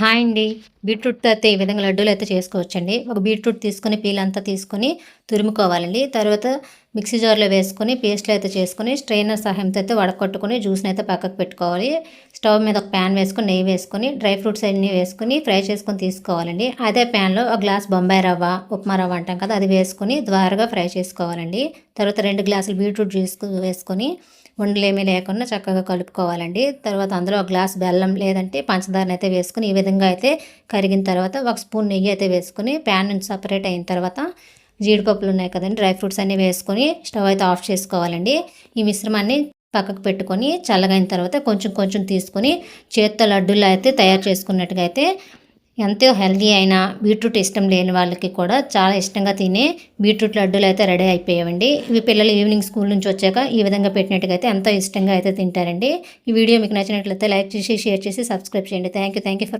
Hi అండి బీట్రూట్తో అయితే ఈ విధంగా లడ్డూలు అయితే చేసుకోవచ్చండి. ఒక బీట్రూట్ తీసుకొని పీల్ అంతా తీసుకొని తురుముకోవాలండి. తర్వాత మిక్సీ జార్లో వేసుకొని పేస్ట్లు అయితే చేసుకొని స్ట్రైనర్ సహాయంతో అయితే వడకొట్టుకొని జ్యూస్ని అయితే పక్కకు పెట్టుకోవాలి. స్టవ్ మీద ఒక ప్యాన్ వేసుకొని నెయ్యి వేసుకొని డ్రై ఫ్రూట్స్ అన్నీ వేసుకొని ఫ్రై చేసుకొని తీసుకోవాలండి. అదే ప్యాన్లో ఒక గ్లాస్ బొంబాయి రవ్వ ఉప్మా రవ్వ అంటాం కదా అది వేసుకొని ద్వారగా ఫ్రై చేసుకోవాలండి. తర్వాత రెండు గ్లాసులు బీట్రూట్ జ్యూస్ వేసుకొని ఉండలేమీ లేకుండా చక్కగా కలుపుకోవాలండి. తర్వాత అందులో ఒక గ్లాస్ బెల్లం లేదంటే పంచదారని అయితే వేసుకుని ఈ విధంగా అయితే కరిగిన తర్వాత ఒక స్పూన్ నెయ్యి అయితే వేసుకుని ప్యాన్ నుంచి సపరేట్ అయిన తర్వాత జీడిపప్పులు ఉన్నాయి కదండి డ్రై ఫ్రూట్స్ అన్నీ వేసుకొని స్టవ్ అయితే ఆఫ్ చేసుకోవాలండి. ఈ మిశ్రమాన్ని పక్కకు పెట్టుకొని చల్లగైన తర్వాత కొంచెం కొంచెం తీసుకొని చేత్తో లడ్డూలు అయితే తయారు చేసుకున్నట్టుగా అయితే ఎంతో హెల్దీ అయిన బీట్రూట్ ఇష్టం లేని వాళ్ళకి కూడా చాలా ఇష్టంగా తినే బీట్రూట్ లడ్డూలు అయితే రెడీ అయిపోయావండి ఇవి పిల్లలు ఈవినింగ్ స్కూల్ నుంచి వచ్చాక ఈ విధంగా పెట్టినట్టుగా అయితే ఎంతో ఇష్టంగా అయితే తింటారండి. ఈ వీడియో మీకు నచ్చినట్లయితే లైక్ చేసి షేర్ చేసి సబ్స్క్రైబ్ చేయండి. Thank you thank you for